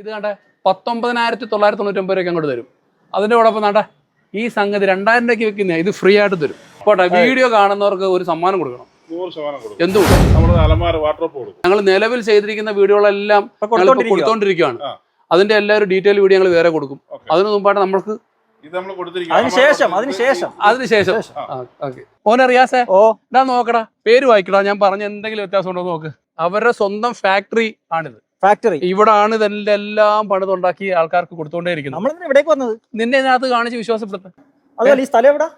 ഇത് കണ്ട പത്തൊമ്പതിനായിരത്തി തൊള്ളായിരത്തി തൊണ്ണൂറ്റൊമ്പത് രൂപയ്ക്ക് അങ്ങോട്ട് തരും. അതിന്റെ കൂടൊപ്പം നാണ്ട ഈ സംഗതി രണ്ടായിരം രൂപയ്ക്ക് വെക്കുന്ന ഇത് ഫ്രീ ആയിട്ട് തരും. പോട്ടെ വീഡിയോ കാണുന്നവർക്ക് ഒരു സമ്മാനം കൊടുക്കണം. വാട്ടർപ്പ് ഞങ്ങൾ നിലവിൽ ചെയ്തിരിക്കുന്ന വീഡിയോകളെല്ലാം. കൊടുത്തോണ്ടിരിക്കുകയാണ് അതിന്റെ അതിന്റെ ഒരു ഡീറ്റെയിൽ വീഡിയോ ഞങ്ങൾ വേറെ കൊടുക്കും. അതിന് മുമ്പായിട്ട് നമ്മൾക്ക് ഇത് നമ്മൾ കൊടുത്തിരിക്കും അതിനുശേഷം അതിനുശേഷം അതിനുശേഷം ഓക്കെ. ഓനറിയാസേ ഓ. ഇതാ നോക്കടാ പേര് വായിക്കടാ ഞാൻ പറഞ്ഞ എന്തെങ്കിലും വ്യത്യാസം ഉണ്ടോ നോക്ക്. അവരുടെ സ്വന്തം ഫാക്ടറി ആണിത്. ഫാക്ടറി ഇവിടാണ് ഇതിന്റെ എല്ലാം പണിതുണ്ടാക്കി ആൾക്കാർക്ക് കൊടുത്തോണ്ടേ ഇരിക്കുന്നത് നമ്മൾ ഇവിടേക്ക് വന്നത്? നിന്നെ ഇതിനകത്ത് കാണിച്ച് വിശ്വാസപ്പെടുത്ത അതുപോലെ ഈ സ്ഥലം എവിടെ?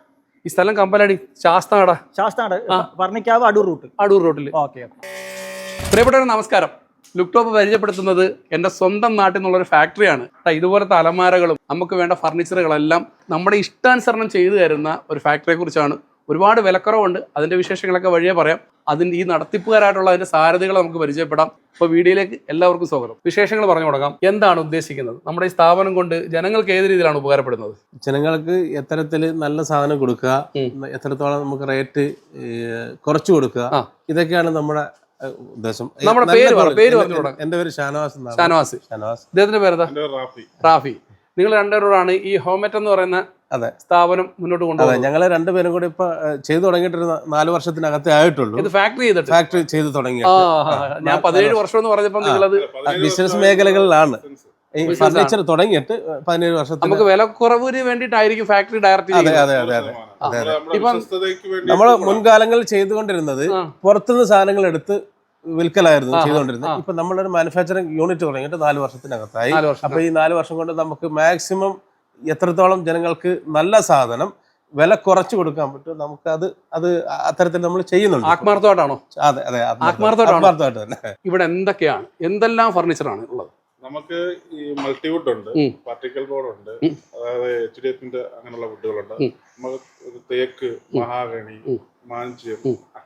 ഈ സ്ഥലം കമ്പലടി ശാസ്താട ശാസ്താട് പറഞ്ഞിക്കാവ് അടൂർ റൂട്ട്. അടൂർ റൂട്ടിൽ ഓക്കെ പ്രിയപ്പെട്ടവരെ നമസ്കാരം. ലുക്ടോപ്പ് പരിചയപ്പെടുത്തുന്നത് എന്റെ സ്വന്തം നാട്ടിൽ നിന്നുള്ളൊരു ഫാക്ടറിയാണ് ഇതുപോലത്തെ അലമാരകളും നമുക്ക് വേണ്ട ഫർണിച്ചറുകളെല്ലാം നമ്മുടെ ഇഷ്ടാനുസരണം ചെയ്തു തരുന്ന ഒരു ഫാക്ടറിയെ കുറിച്ചാണ് ഒരുപാട് വിലക്കുറവുണ്ട്. അതിന്റെ വിശേഷങ്ങളൊക്കെ വഴിയേ പറയാം. അതിന്റെ ഈ നടത്തിപ്പുകാരായിട്ടുള്ള അതിന്റെ സാരഥികളെ നമുക്ക് പരിചയപ്പെടാം. ഇപ്പോൾ വീഡിയോയിലേക്ക് എല്ലാവർക്കും സ്വാഗതം. വിശേഷങ്ങൾ പറഞ്ഞു കൊടുക്കാം. എന്താണ് ഉദ്ദേശിക്കുന്നത്? നമ്മുടെ ഈ സ്ഥാപനം കൊണ്ട് ജനങ്ങൾക്ക് ഏത് രീതിയിലാണ് ഉപകാരപ്പെടുന്നത്? ജനങ്ങൾക്ക് എത്തരത്തിൽ നല്ല സാധനം കൊടുക്കുക. എത്രത്തോളം നമുക്ക് റേറ്റ് കുറച്ചു കൊടുക്കുക. ഇതൊക്കെയാണ് നമ്മുടെ ഉദ്ദേശം. നമ്മുടെ പേര് പേര് എന്റെ- പറഞ്ഞു എന്റെ പേര് ഷാനവാസ് ഷാനവാസ്. ഷാനവാസ്. ഇദ്ദേഹത്തിന്റെ പേരെന്താ? റാഫി. റാഫി. നിങ്ങൾ രണ്ടുപേരോടാണ് ഈ ഹോമറ്റ് എന്ന് പറയുന്ന അതെ. സ്ഥാപനം മുന്നോട്ട് കൊണ്ടുപോകുന്നത്. ഞങ്ങൾ രണ്ടുപേരും കൂടി ഇപ്പൊ ചെയ്തു തുടങ്ങിയിട്ട് നാല് വർഷത്തിനകത്തെ ആയിട്ടുള്ളൂ. ഇത് ഫാക്ടറി ചെയ്തിട്ട്. ഫാക്ടറി ചെയ്തു തുടങ്ങി. ഞാൻ പതിനേഴ് വർഷം. എന്ന് പറഞ്ഞപ്പോ. നിങ്ങളത് ബിസിനസ് മേഖലകളിലാണ്. ഈ ഫർണിച്ചർ തുടങ്ങിയിട്ട് പതിനേഴ് വർഷത്തിന് നമുക്ക് വില കുറവിന് വേണ്ടിയിട്ടായിരിക്കും ഫാക്ടറി ഡയറക്റ്റ് അതെ അതെ അതെ അതെ ഇപ്പം- നമ്മൾ മുൻകാലങ്ങളിൽ ചെയ്തുകൊണ്ടിരുന്നത്. പുറത്തുനിന്ന് സാധനങ്ങൾ എടുത്ത് വിൽക്കലായിരുന്നു ചെയ്തുകൊണ്ടിരുന്നത്. ഇപ്പൊ നമ്മളൊരു മാനുഫാക്ചറിങ് യൂണിറ്റ് തുടങ്ങിയിട്ട് നാല് വർഷത്തിനകത്തായി അപ്പൊ ഈ നാല് വർഷം കൊണ്ട് നമുക്ക് മാക്സിമം എത്രത്തോളം ജനങ്ങൾക്ക് നല്ല സാധനം വില കുറച്ചു കൊടുക്കാൻ പറ്റും നമുക്ക് അത് അത് അത്തരത്തിൽ നമ്മൾ ചെയ്യുന്നുണ്ട് ആത്മാർത്ഥമായിട്ടാണോ അതെ അതെ? ആത്മാർത്ഥമായിട്ട് തന്നെ ഇവിടെ എന്തൊക്കെയാണ് എന്തെല്ലാം ഫർണിച്ചറാണ് ഉള്ളത് നമുക്ക് ഈ മൾട്ടിവുഡ് ഉണ്ട്. പാർട്ടിക്കൽ ബോർഡ് ഉണ്ട് അതായത് എച്ച് ഡി എഫിന്റെ അങ്ങനെയുള്ള വുഡുകളുണ്ട്. നമുക്ക് ഒരു തേക്ക് മഹാഗണി. മാഞ്ചിയം.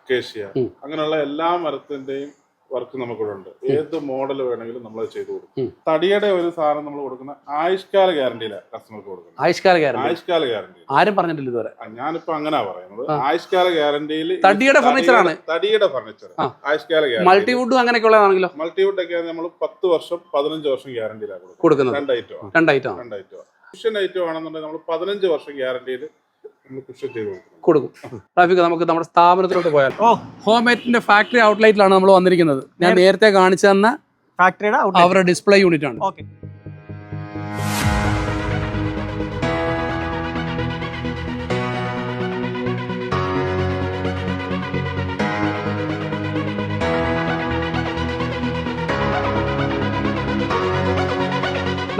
അക്കേഷ്യ. അങ്ങനെയുള്ള എല്ലാ മരത്തിന്റെയും വർക്ക് നമുക്കിവിടെ ഉണ്ട് ഏത് മോഡൽ വേണമെങ്കിലും നമ്മൾ ചെയ്തു കൊടുക്കും. തടിയുടെ ഒരു സാധനം നമ്മൾ കൊടുക്കുന്ന ആയുഷ്കാല ഗ്യാരണ്ടിയിലാണ് കസ്റ്റമർക്ക് കൊടുക്കുന്നത്. ആയുഷ്കാല ഗ്യാരണ്ടി ആയുഷ്കാല ഗ്യാരണ്ടി ആരും പറഞ്ഞിട്ടില്ല ഇതുവരെ. ഞാനിപ്പോ അങ്ങനെ പറയുന്നത്. ആയുഷ്കാല ഗ്യാരണ്ടിയിൽ തടിയുടെ ഫർണിച്ചർ ആണ്. തടിയുടെ ഫർണിച്ചർ. ആയുഷ്കാല ഗ്യാരണ്ടി മൾട്ടിവുഡും അങ്ങനെയൊക്കെ ഉള്ളതാണെങ്കിലോ മൾട്ടിവുഡ് ഒക്കെ നമ്മൾ പത്ത് വർഷം പതിനഞ്ച് വർഷം ഗ്യാരണ്ടിയിലാണ് കൊടുക്കുന്നത്. രണ്ടായിട്ടോ രണ്ടായിട്ടോ രണ്ടായിട്ടോ രണ്ട് ഐറ്റം ആണെന്നുണ്ടെങ്കിൽ നമ്മൾ പതിനഞ്ച് വർഷം ഗ്യാരണ്ടിയിൽ കൊടുക്കും കൊടുക്കും. ട്രാഫിക് നമുക്ക് നമ്മുടെ സ്ഥാപനത്തിലോട്ട് പോയാൽ ഓ ഹോംമേറ്റിന്റെ ഫാക്ടറി ഔട്ട്ലൈറ്റിലാണ് നമ്മൾ വന്നിരിക്കുന്നത്. ഞാൻ നേരത്തെ കാണിച്ചു തന്ന ഫാക്ടറിയുടെ അവരുടെ ഡിസ്പ്ലേ യൂണിറ്റ് ആണ്. ഓക്കെ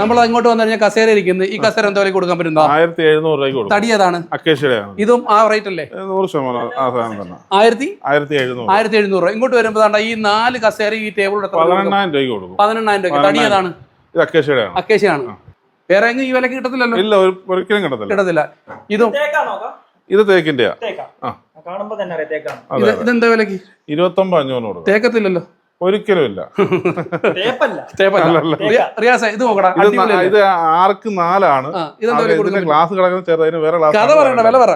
നമ്മൾ അങ്ങോട്ട് വന്നു കഴിഞ്ഞാൽ കസേര ഇരിക്കുന്നത് ഈ കസേര എന്താ വിലയ്ക്ക് കൊടുക്കാൻ പറ്റുന്ന ആയിരത്തി എഴുന്നൂറ് രൂപയ്ക്ക് കൊടുക്കും. തടി ഏതാണ് ഇതും ആ റേറ്റ് അല്ലേ നൂറ് ശതമാനം ആ സാധനം തന്നെ. ആയിരത്തി? ആയിരത്തി എഴുന്നൂറ്. ആയിരത്തി എഴുന്നൂറ് രൂപ. ഇങ്ങോട്ട് വരുമ്പോൾ ഈ നാല് കസേര ഈ ടേബിളിൽ പതിനെണ്ണായിരം രൂപ പതിനെണ്ണായിരം രൂപയ്ക്ക് കൊടുക്കും. പതിനെണ്ണായിരം രൂപ തടി ഏതാണ് ഇത് അക്കേഷ്യയുടെ ആണ് അക്കേശയാണ് വേറെ എങ്ങും ഈ വിലക്ക് കിട്ടത്തില്ലല്ലോ? ഇല്ല ഒരു ഒരിക്കലും കിട്ടത്തില്ല. കിട്ടത്തില്ല. ഇതും ഇത് തേക്കിന്റെയാ. ഇതെന്താ വിലക്ക്? ഇരുപത്തൊമ്പത് അഞ്ഞൂറ് കൊടുക്കും. തേക്കത്തില്ലല്ലോ. ഒരിക്കലും ഇല്ല തേപ്പല്ല. തേപ്പല്ല. അല്ലല്ല. റിയ- റിയാസ ഇത് നോക്കടാ ആർക്ക് നാലാണ്. ഇതിന്റെ ഗ്ലാസ് കിടക്കുന്ന ചെറുതിന് വേറെ ഗ്ലാസ് കഥ പറയണ്ട വില പറ.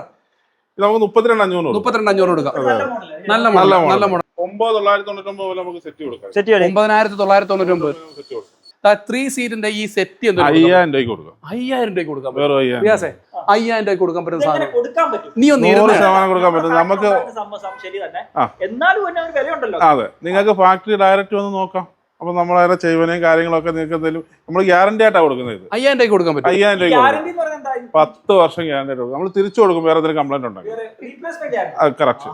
ഇത് നമുക്ക് മുപ്പത്തിരണ്ട് അഞ്ഞൂറ് മുപ്പത്തിരണ്ട് അഞ്ഞൂറ് കൊടുക്കാം. നല്ല നല്ല നല്ല മോഡൽ നല്ല മോഡൽ ഒമ്പത് തൊള്ളായിരത്തി തൊണ്ണൂറ്റൊമ്പത് ഒമ്പത് നമുക്ക് സെറ്റ് കൊടുക്കാം. ഒമ്പതിനായിരത്തി തൊള്ളായിരത്തി തൊണ്ണൂറ്റി ഒമ്പത് സെറ്റ് കൊടുക്കാം. ത്രീ സീറ്റിന്റെ ഈ സെറ്റ് എന്ത് അയ്യായിരം രൂപ കൊടുക്കാം. അയ്യായിരം രൂപ കൊടുക്കാൻ പറ്റും. വേറെ അയ്യായിരം രൂപ. രൂപയ്ക്ക് കൊടുക്കാൻ പറ്റുന്ന സാധനം. കൊടുക്കാൻ പറ്റും? നീ ഒന്ന് ശതമാനം കൊടുക്കാൻ പറ്റും. നമുക്ക് ശരി തന്നെ. എന്നാലും അതെ. നിങ്ങൾക്ക് ഫാക്ടറി ഡയറക്റ്റ് വന്ന് നോക്കാം. അപ്പൊ നമ്മളെ ചെയ്യുവനെയും കാര്യങ്ങളൊക്കെ നിങ്ങൾക്ക് എന്തെങ്കിലും നമ്മൾ ഗ്യാരണ്ടി ആയിട്ടാണ് കൊടുക്കുന്നത് ഇത്. അയ്യായിരം രൂപ കൊടുക്കാൻ പറ്റും. അയ്യായിരം രൂപ എന്ന് പത്ത് വർഷം ഗ്യാരണ്ടി കൊടുക്കും. നമ്മൾ തിരിച്ചു കൊടുക്കും വേറെ എന്തെങ്കിലും കംപ്ലൈന്റ് ഉണ്ടെങ്കിൽ. കറക്റ്റ്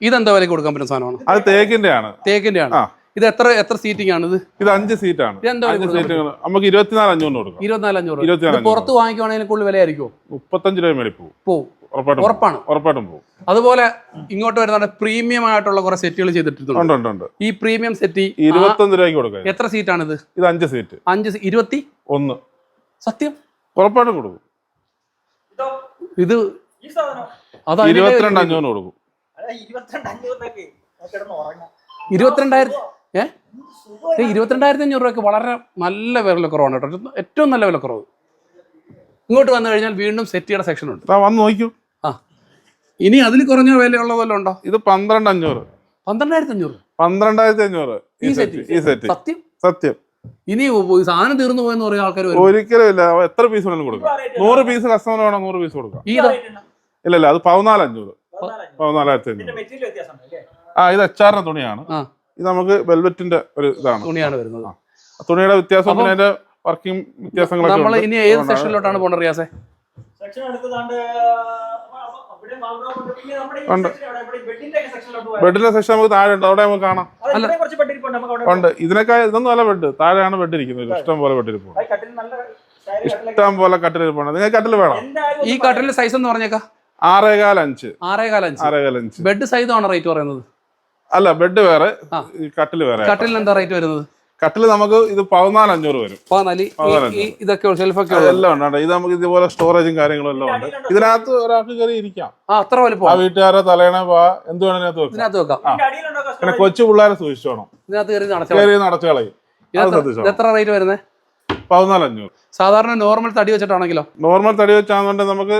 ഇതെന്താ വിലയ്ക്ക് കൊടുക്കാൻ പറ്റുന്ന സാധനമാണ്? അത് തേക്കിന്റെ ആണ് തേക്കിന്റെ ആണ് ആ. ഇത് എത്ര എത്ര സീറ്റിംഗ് ആണ് ഇത്? ഇത് അഞ്ച് സീറ്റാണ് ആണ്. അഞ്ച് നമുക്ക് ഇരുപത്തിനാല് അഞ്ഞൂറ് കൊടുക്കാം. ഇരുപത്തിനാല് അഞ്ഞൂറ്. ഇത് പുറത്ത് വാങ്ങിക്കുവാണെങ്കിൽ കൂടുതൽ വിലയായിരിക്കുമോ മുപ്പത്തഞ്ച് രൂപ മേളിൽ പോകും. പോകും. ഉറപ്പാണ്. ഉറപ്പായിട്ടും പോകും. അതുപോലെ ഇങ്ങോട്ട് വരുന്ന പ്രീമിയം ആയിട്ടുള്ള കുറെ സെറ്റുകൾ ചെയ്തിട്ടുണ്ട് ഈ പ്രീമിയം സെറ്റ് ഇരുപത്തൊന്ന് രൂപയ്ക്ക് കൊടുക്കാം എത്ര സീറ്റാണ് ഇത് അഞ്ച് സീറ്റ് അഞ്ച് ഇരുപത്തി? ഒന്ന്. സത്യം? ഉറപ്പായിട്ടും കൊടുക്കും. ഇതോ? ഇത് ഈ സാധനം? അത് ഇരുപത്തിരണ്ട് അഞ്ഞൂറ് കൊടുക്കും. ഇരുപത്തിരണ്ടായിരത്തി ഏ? സുഖം. ഏ, ഇരുപത്തിരണ്ടായിരത്തി അഞ്ഞൂറ് രൂപയ്ക്ക് വളരെ നല്ല വിലക്കുറവാണ് കേട്ടോ. ഏറ്റവും നല്ല വിലക്കുറവ്. ഇങ്ങോട്ട് വന്നു കഴിഞ്ഞാൽ വീണ്ടും സെറ്റിയുടെ സെക്ഷൻ ഉണ്ട്. വന്ന് നോക്കൂ. ആ. ഇനി അതിൽ കുറഞ്ഞ വിലയുള്ള വല്ലതും ഉണ്ടോ? ഇത് പന്ത്രണ്ട് അഞ്ഞൂറ് പന്ത്രണ്ടായിരത്തി അഞ്ഞൂറ് പന്ത്രണ്ടായിരത്തി അഞ്ഞൂറ് ഈ സെറ്റ് സെറ്റ് ഈ സെറ്റ് സത്യം? സത്യം. ഇനി സാധനം തീർന്നു പോയെന്ന് പറയുന്ന ആൾക്കാർ വരും. ഒരിക്കലും ഇല്ല. എത്ര പീസ് വേണമെങ്കിലും കൊടുക്കാം. നൂറ് പീസ് കസ്റ്റമർ വേണം നൂറ് പീസ് കൊടുക്കാം? ഇല്ല ഇല്ല അത് പതിനാല് അഞ്ഞൂറ്. പതിനാലായിരത്തി ഇതിന്റെ അഞ്ഞൂറ് മെറ്റീരിയൽ വ്യത്യാസമുണ്ട് അല്ലേ? ആ ഇത് എച്ച് ആറിന്റെ തുണിയാണ്. ആ. ഇത് നമുക്ക് വെൽവെറ്റിന്റെ ഒരു ഇതാണ്. തുണിയാണ് വരുന്നത്. തുണിയുടെ വ്യത്യാസം അപ്പം പിന്നെ അതിന്റെ വർക്കിംഗ് വ്യത്യാസങ്ങളൊക്കെ നമ്മൾ ഇനി ഏത് സെക്ഷനിലോട്ടാണ് പോകേണ്ടത് റിയാസേ? ബെഡിന്റെ സെക്ഷൻ നമുക്ക് താഴെ ഉണ്ട്. അവിടെ നമുക്ക് കാണാം. ഉണ്ട്. ഇതിനേക്കാൾ ഇതൊന്നും അല്ല ബെഡ്. താഴെയാണ് ബെഡ് ഇരിക്കുന്നത്. ഇഷ്ടം പോലെ ബെഡ് ഇരിപ്പുണ്ട്. ഇഷ്ടം പോലെ കട്ടിൽ ഇരിപ്പുണ്ട്. നിങ്ങൾക്ക് കട്ടിൽ വേണം? ഈ കട്ടിലിന്റെ സൈസ് എന്ന് പറഞ്ഞേക്കാം. ആറേകാൽ അഞ്ച്. ആറേകാൽ അഞ്ച്. ആറേകാൽ അഞ്ച്. ബെഡ് സൈസ് ആണ് റേറ്റ് പറയുന്നത്? അല്ല ബെഡ് വേറെ കട്ടിൽ വേറെ കട്ടിലിന് എന്താ റേറ്റ് വരുന്നത്? കട്ടിൽ നമുക്ക് ഇത് പതിനാല്. അഞ്ഞൂറ് വരും ഇതൊക്കെ ഷെൽഫൊക്കെ എല്ലാം ഉണ്ട് ഇത് നമുക്ക് ഇതുപോലെ സ്റ്റോറേജും കാര്യങ്ങളും എല്ലാം ഉണ്ട്. ഇതിനകത്ത് ഒരാൾക്ക് കയറി ഇരിക്കാം. അത്ര അത്ര ആ വലിപ്പം വീട്ടുകാരെ തലേണ പാ എന്ത് വേണം ഇതിനകത്ത് വെക്കാം. പിന്നെ കൊച്ചു പിള്ളേരെ സൂക്ഷിച്ചോണം. ഇതിനകത്ത് കയറി നടച്ചാൽ കയറി നടച്ചു കളയും. എത്ര റേറ്റ് വരുന്നത് പതിനാല് അഞ്ഞൂറ് സാധാരണ നോർമൽ തടി വെച്ചിട്ടാണെങ്കിലോ? നോർമൽ തടി വെച്ചാണെന്നുണ്ടെങ്കിൽ നമുക്ക്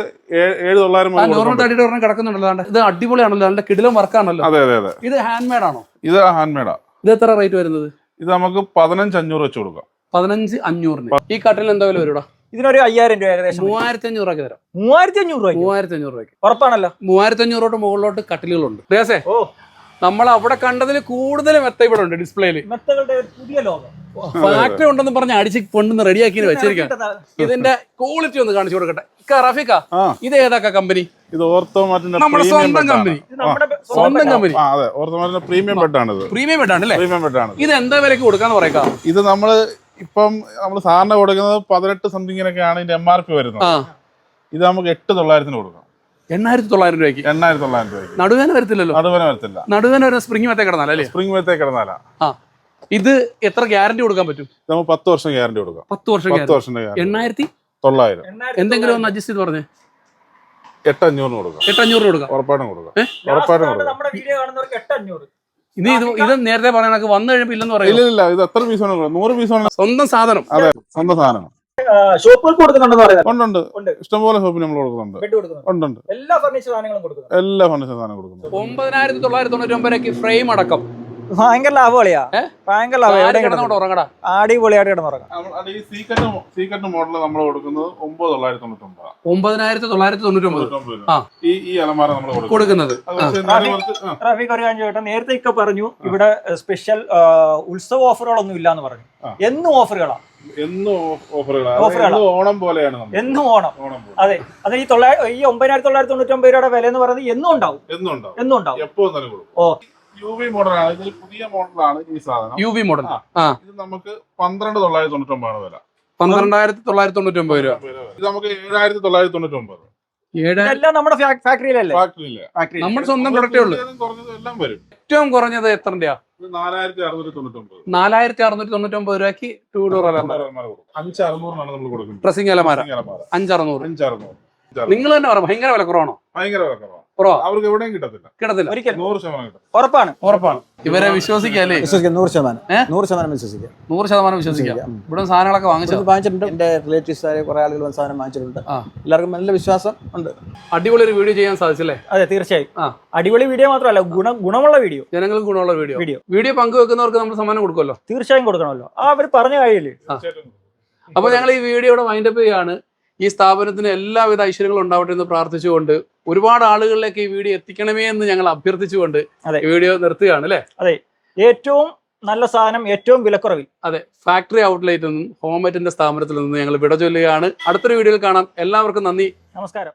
ഏഴ് തൊള്ളായിരം നോർമൽ തടിയുടെ ഒരെണ്ണം കിടക്കുന്നുണ്ടല്ലോ ഇത് അടിപൊളിയാണല്ലോ നല്ല കിടിലം വർക്കാണല്ലോ അതെ അതെ അതെ. ഇത് ഹാൻഡ് മെയ്ഡ് ആണോ? ഇത് ഹാൻഡ് മെയ്ഡാ ഇത് എത്ര റേറ്റ് വരുന്നത്? ഇത് നമുക്ക് പതിനഞ്ച് അഞ്ഞൂറ് വെച്ച് കൊടുക്കാം. പതിനഞ്ച് അഞ്ഞൂറിന്. ഈ കട്ടിൽ എന്താ വില വരൂടാ? ഇതിനൊരു അയ്യായിരം രൂപ ഏകദേശം. മൂവായിരത്തി അഞ്ഞൂറ് രൂപയ്ക്ക് തരാം. മൂവായിരത്തി അഞ്ഞൂറ് രൂപ മൂവായിരത്തി അഞ്ഞൂറ് രൂപയ്ക്ക്. ഉറപ്പാണല്ലോ. മൂവായിരത്തി അഞ്ഞൂറോട്ട് മുകളിലോട്ട് കട്ടിലുകളുണ്ട്. ഓ. നമ്മൾ അവിടെ കണ്ടതിൽ കൂടുതൽ മെത്ത ഇവിടെ ഉണ്ട് ഡിസ്പ്ലേയിൽ. മെത്തകളുടെ ഒരു പുതിയ ലോകം. ഫാക്ടറി ഉണ്ടെന്ന് പറഞ്ഞ അടിച്ച് കൊണ്ടുവന്ന് റെഡിയാക്കി വെച്ചിരിക്കാം ഇതിന്റെ ക്വാളിറ്റി ഒന്ന് കാണിച്ചു കൊടുക്കട്ടെ. ഇക്ക, ഇത് ഏതാക്ക കമ്പനി ഇത് ഓർത്തോമാറ്റിന്റെ നമ്മുടെ പ്രീമിയം സ്വന്തം ബെഡാണ് കമ്പനി ഇത് നമ്മുടെ സ്വന്തം കമ്പനി അതെ ഓർത്തോമാറ്റിന്റെ പ്രീമിയം ബെഡാണ് ഇത് പ്രീമിയം ബെഡാണ് അല്ലേ പ്രീമിയം ബെഡാണ് ഇത് എന്താ വിലക്ക് കൊടുക്കാന്ന് പറയാ ഇത് നമ്മൾ ഇപ്പം നമ്മൾ സാറിന് കൊടുക്കുന്നത് പതിനെട്ട് സംതിങ്ങിനൊക്കെയാണ് ഇതിന്റെ എം ആർ പി വരുന്നത്. ഇത് നമുക്ക് എട്ട് തൊള്ളായിരത്തിന് കൊടുക്കാം എണ്ണായിരത്തി തൊള്ളായിരം രൂപയ്ക്ക്? എണ്ണായിരത്തി തൊള്ളായിരം രൂപയ്ക്ക്. നടുവേന വരത്തില്ലല്ലോ. നടുവേന വരത്തില്ല. നടുവേന വരുന്ന സ്പ്രിംഗ് മേത്തേ കിടന്നാലല്ലേ? സ്പ്രിംഗ് മേത്തേ കിടന്നാലാ. ആ. ഇത് എത്ര ഗ്യാരണ്ടി കൊടുക്കാൻ പറ്റും? നമുക്ക് പത്ത് വർഷം ഗ്യാരണ്ടി കൊടുക്കാം. പത്ത് വർഷം പത്ത് വർഷം എണ്ണായിരത്തി തൊള്ളായിരം. എന്തെങ്കിലും ഒന്ന് അഡ്ജസ്റ്റ് ചെയ്ത് പറഞ്ഞേ. എട്ട് അഞ്ഞൂറിന് കൊടുക്കാം. എട്ടഞ്ഞൂറ് കൊടുക്കാം. ഉറപ്പായിട്ടും കൊടുക്കാം? ഉറപ്പായിട്ടും കൊടുക്കാം. ഇനി ഇത് ഇത് നേരത്തെ പറയണക്ക് വന്നു കഴിയുമ്പോ ഇല്ലെന്ന് ഇല്ല പറയുന്നത് ഇല്ല ഇത് എത്ര പീസ് വേണം നൂറ് പീസ് വേണം സ്വന്തം സാധനം. അതെ സ്വന്തം സാധനം. ഷോപ്പുകൾക്ക് ഉണ്ട്. ഇഷ്ടംപോലെ ഷോപ്പിൽ നമ്മൾ കൊടുക്കുന്നുണ്ട്. ബെഡ് കൊടുക്കുന്നുണ്ട്. ഉണ്ട് ഉണ്ട്. എല്ലാ ഫർണിച്ചർ സാധനങ്ങളും എല്ലാ ഫർണിച്ചർ സാധനം കൊടുക്കുന്നുണ്ട്. ഒമ്പതിനായിരത്തി തൊള്ളായിരത്തി തൊണ്ണൂറ്റി ഒമ്പതിലേക്ക് ഫ്രെയിം അടക്കം. ഭയങ്കര ലാഭമളിയാ കളിയാ ഭയങ്കര ലാഭം ഉറങ്ങടാ. അടിപൊളിയായിട്ട് കിടന്നുറങ്ങാം സീക്കറ്റ് മോഡൽ നമ്മൾ കൊടുക്കുന്നത് ഒമ്പത് തൊള്ളായിരത്തി തൊണ്ണൂറ്റൊമ്പതാണ് ഒമ്പതിനായിരത്തി തൊള്ളായിരത്തി തൊണ്ണൂറ്റി. ഈ ഈ അലമാര നമ്മൾ കൊടുക്കുന്നത്. റഫീഖ് ഒരു കാര്യം ചോട്ടെ നേരത്തെ ഇക്ക പറഞ്ഞു ഇവിടെ സ്പെഷ്യൽ ഉത്സവ ഓഫറുകളൊന്നും ഇല്ലാന്ന് പറഞ്ഞു. എന്നും ഓഫറുകളാ. എന്നും ഓഫറുകളാണ്. ഓണം പോലെയാണ് നമ്മൾ എന്നും ഓണം. അതെ. അത് ഈ തൊള്ളായിരത്തി ഈ ഒമ്പതിനായിരത്തി തൊള്ളായിരത്തി തൊണ്ണൂറ്റി ഒമ്പത് രൂപയുടെ വില എന്ന് പറയുന്നത് എന്നും ഉണ്ടാവും. എന്നും ഉണ്ടാവും. എന്നും ഉണ്ടാവും. എപ്പോ ഓ. യു വി മോഡലാണ് ഇതിൽ പുതിയ മോഡലാണ് ഈ സാധനം. യു വി മോഡൽ ആ. ഇത് നമുക്ക് പന്ത്രണ്ട് തൊള്ളായിരത്തി തൊണ്ണൂറ്റൊമ്പതാണ് വില. പന്ത്രണ്ടായിരത്തി തൊള്ളായിരത്തി തൊണ്ണൂറ്റി ഒമ്പത് രൂപ. ഇത് നമുക്ക് ഏഴായിരത്തി തൊള്ളായിരത്തി തൊണ്ണൂറ്റൊമ്പത് ഒമ്പത് നമ്മുടെ ഫാക്ടറിയിലല്ലേ ഫാക്ടറിയില്ല ഫാക്ടറി നമ്മുടെ സ്വന്തം പ്രൊഡക്റ്റേ ഉള്ളൂ. കുറഞ്ഞത് എല്ലാം വരും. ഏറ്റവും കുറഞ്ഞത് എത്ര രൂപ. നാലായിരത്തി അറുന്നൂറ്റി തൊണ്ണൂറ്റൊമ്പത് രൂപയ്ക്ക് ടൂ ഡോർ അലമാര. അഞ്ച് അറുന്നൂറിനാണ് നമ്മൾ കൊടുക്കുന്നത്. ഡ്രസ്സിംഗ് അലമാര. ഡ്രസ്സിംഗ് അലമാര. അഞ്ചറുന്നൂറ്. നിങ്ങൾ തന്നെ പറയാം ഭയങ്കര വില കുറവാണോ? ഭയങ്കര വില കുറവാണ്. കുറവാ അവർക്ക് എവിടെയും കിട്ടത്തില്ല. കിടത്തില്ല ഒരിക്കലും. നൂറ് ശതമാനം കിട്ടും. ഉറപ്പാണ്. ഉറപ്പാണ്. ഇവരെ വിശ്വസിക്കല്ലേ? വിശ്വസിക്കാം. നൂറ് ശതമാനം? നൂറ് ശതമാനം വിശ്വസിക്കാം. നൂറ് ശതമാനം വിശ്വസിക്കാം. ഇവിടെ സാധനങ്ങളൊക്കെ ഇവിടുന്ന് വാങ്ങിച്ചിട്ടുണ്ട്. എന്റെ റിലേറ്റീവ്സ് കുറെ ആളുകൾ വന്ന് സാധനം വാങ്ങിച്ചിട്ടുണ്ട്. ആ. എല്ലാവർക്കും നല്ല വിശ്വാസം ഉണ്ട്. അടിപൊളി ഒരു വീഡിയോ ചെയ്യാൻ സാധിച്ചല്ലേ? അതെ തീർച്ചയായും. ആ. അടിപൊളി വീഡിയോ മാത്രമല്ല ഗുണ ഗുണമുള്ള വീഡിയോ. ജനങ്ങൾക്ക് ഗുണമുള്ള വീഡിയോ. വീഡിയോ. വീഡിയോ പങ്കുവെക്കുന്നവർക്ക് നമ്മൾ സമ്മാനം കൊടുക്കുമല്ലോ? തീർച്ചയായും കൊടുക്കണമല്ലോ. ആ അവർ പറഞ്ഞ കാര്യമില്ലേ? അപ്പൊ അപ്പോൾ ഞങ്ങൾ ഈ വീഡിയോയുടെ വൈൻഡപ്പ് ചെയ്യാണ്. ഈ സ്ഥാപനത്തിന് എല്ലാവിധ ഐശ്വര്യങ്ങളും ഉണ്ടാവട്ടെ എന്ന് പ്രാർത്ഥിച്ചുകൊണ്ട് ഒരുപാട് ആളുകളിലേക്ക് ഈ വീഡിയോ എത്തിക്കണമേ എന്ന് ഞങ്ങൾ അഭ്യർത്ഥിച്ചുകൊണ്ട് വീഡിയോ നിർത്തുകയാണ് അല്ലേ? ഏറ്റവും നല്ല സാധനം ഏറ്റവും വിലക്കുറവിൽ. അതെ. ഫാക്ടറി ഔട്ട്ലെറ്റിൽ നിന്നും ഹോംമെറ്റിന്റെ സ്ഥാപനത്തിൽ നിന്നും ഞങ്ങൾ വിട ചൊല്ലുകയാണ്. അടുത്തൊരു വീഡിയോയിൽ കാണാം. എല്ലാവർക്കും നന്ദി. നമസ്കാരം.